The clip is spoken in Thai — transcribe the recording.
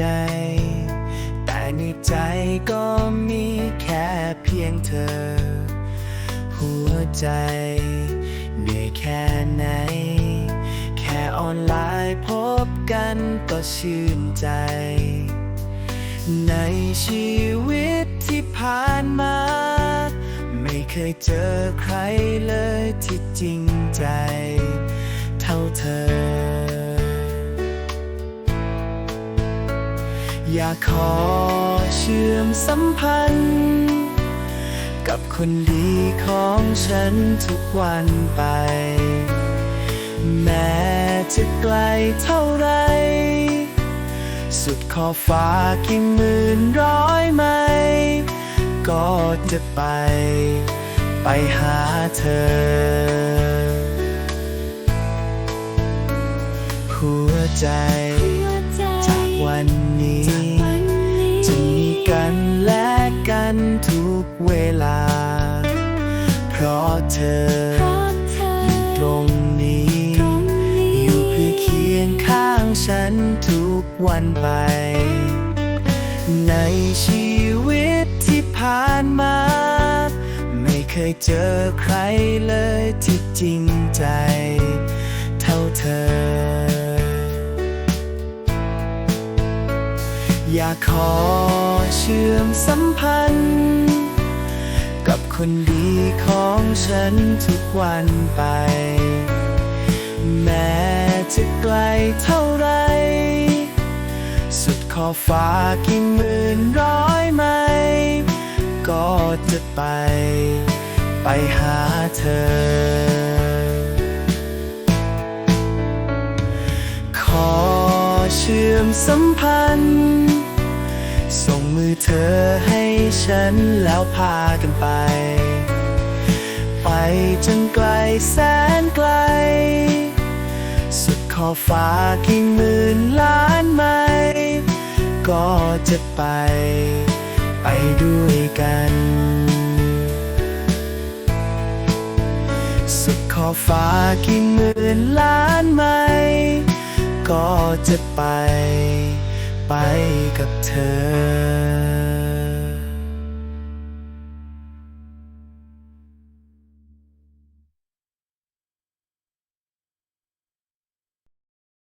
ใด แต่ในใจก็มีแค่เพียงเธอ หัวใจเหนื่อยแค่ไหน แค่ออนไลน์พบกันก็ชื่นใจ ในชีวิตที่ผ่านมา ไม่เคยเจอใครเลยที่จริงใจ เท่าเธอ อยากขอเชื่อมสัมพันธ์ กับคนดีของฉันทุกวันไป แม้จะไกลเท่าไร สุดขอบฟ้ากี่หมื่นร้อยไมล์ก็จะไป ไปหาเธอ หัวใจ กเวลา เพราะเธออยู่ตรงนี้ อยู่เพื่อเคียงข้างฉันทุกวันไป ในชีวิตที่ผ่านมา ไม่เคยเจอใครเลยที่จริงใจ เท่าเธออยากขอเชื่อมสัมพันธ์กับ คนดีของฉันทุกวันไป แม้จะไกลเท่าไร สุดขอบฟ้ากี่หมื่นร้อยไมล์ก็จะไป ไปหาเธอ ขอเชื่อมสัมพันธ์ ส่งมือเธอให้ฉันแล้วพากันไป ไปจนไกลแสนไกล สุดขอบฟ้ากี่หมื่นล้านไมล์ก็จะไป ไปด้วยกัน สุดขอบฟ้ากี่หมื่นล้านไมล์ก็จะไป ไปกับเธอ